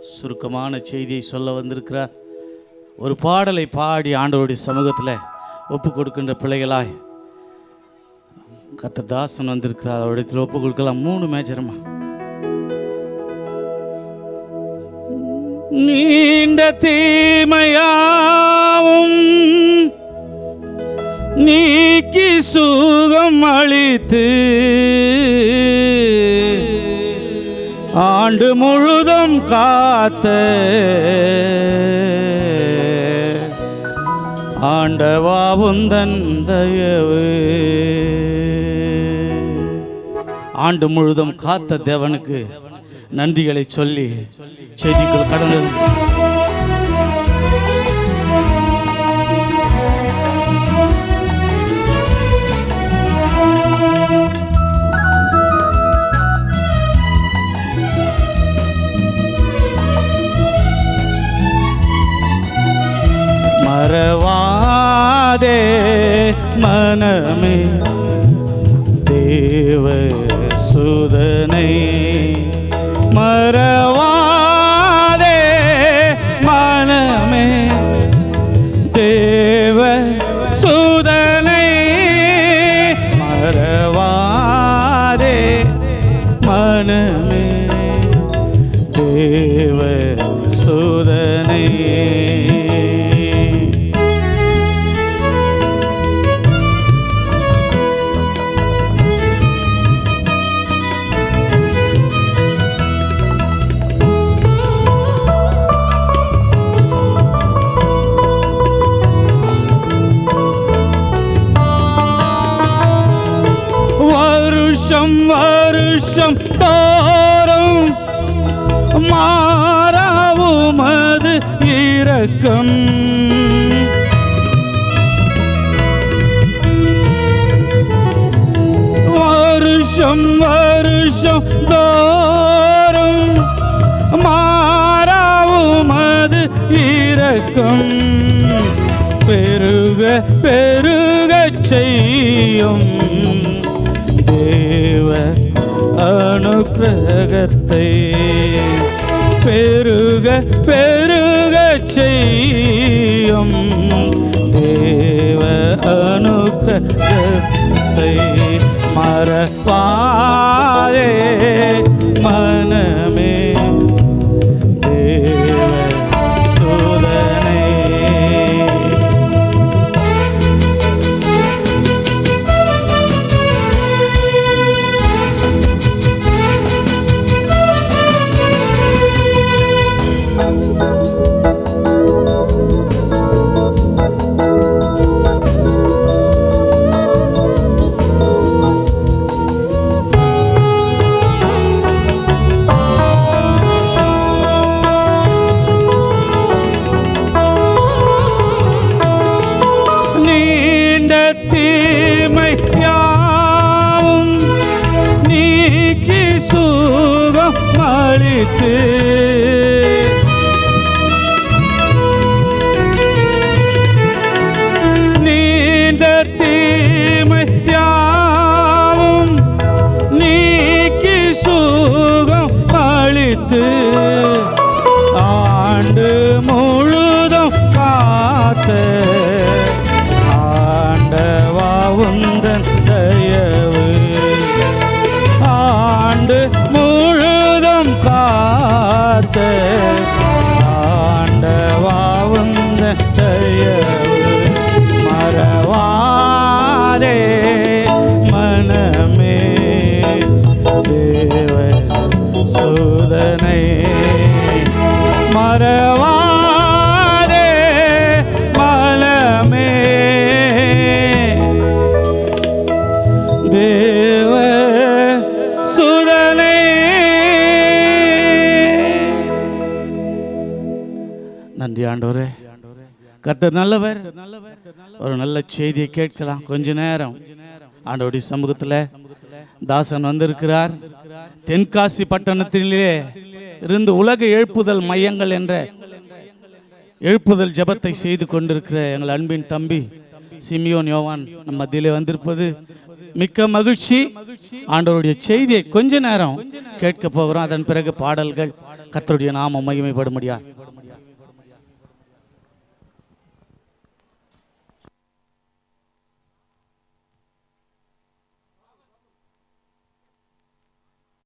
சுருக்கமான செய்தியை சொல்ல வந்திருக்கிறார். ஒரு பாடலை பாடி ஆண்டவருடைய சமூகத்தில் ஒப்பு கொடுக்கின்ற பிள்ளைகளாய் கத்த தாசன் வந்திருக்கிறார். அவரிடத்தில் ஒப்பு கொடுக்கலாம். மூணு மேஜரமா. நீண்ட தீமையாவும் நீக்கி சுகம் அளித்து ஆண்டு முழுதும் காத்த. ஆண்டவா தயவு. ஆண்டு முழுதும் காத்த தேவனுக்கு நன்றிகளை சொல்லி செய்திக்குள் கடந்து. மறவாதே மனமே. தேவ சுதனை மறவாதே மனமே. தேவ சுதனை மறவாதே மனமே. தேவ சுதனை வருஷம் தோறும் மாறாவுமது இரக்கம். வருஷம் வருஷம் தோறும் மாறாவுமது இரக்கம். பெருக பெருக செய்யும் தேவ அனுக்கிரகத்தை பெருக பெருக செய்யும் தேவ அனுக்கிரகத்தை மறப்பாதே தீமை யாவும் நீக்கி சுகம் அளித்து. நீண்ட தீமை யாவும் நீக்கி சுகம் அளித்து. தேவ சூதனை மறவாதே மலமே. தேவ சுதனை நன்றி ஆண்டவரே. கர்த்தர் நல்லவர். ஒரு நல்ல செய்தியை கேட்கலாம். கொஞ்ச நேரம். ஆண்டவருடைய சமூகத்தில் தாசன் வந்திருக்கிறார். தென்காசி பட்டணத்திலே இருந்து உலக எழுப்புதல் மையங்கள் என்ற எழுப்புதல் ஜெபத்தை செய்து கொண்டிருக்கிற எங்கள் அன்பின் தம்பி சிமியோன் யோவான் நம் மத்தியிலே வந்திருப்பது. மிக்க மகிழ்ச்சி. ஆண்டவருடைய செய்தியை கொஞ்ச நேரம் கேட்க போகிறோம். அதன் பிறகு பாடல்கள் கர்த்தருடைய நாமம் மகிமைப்படும்படியா?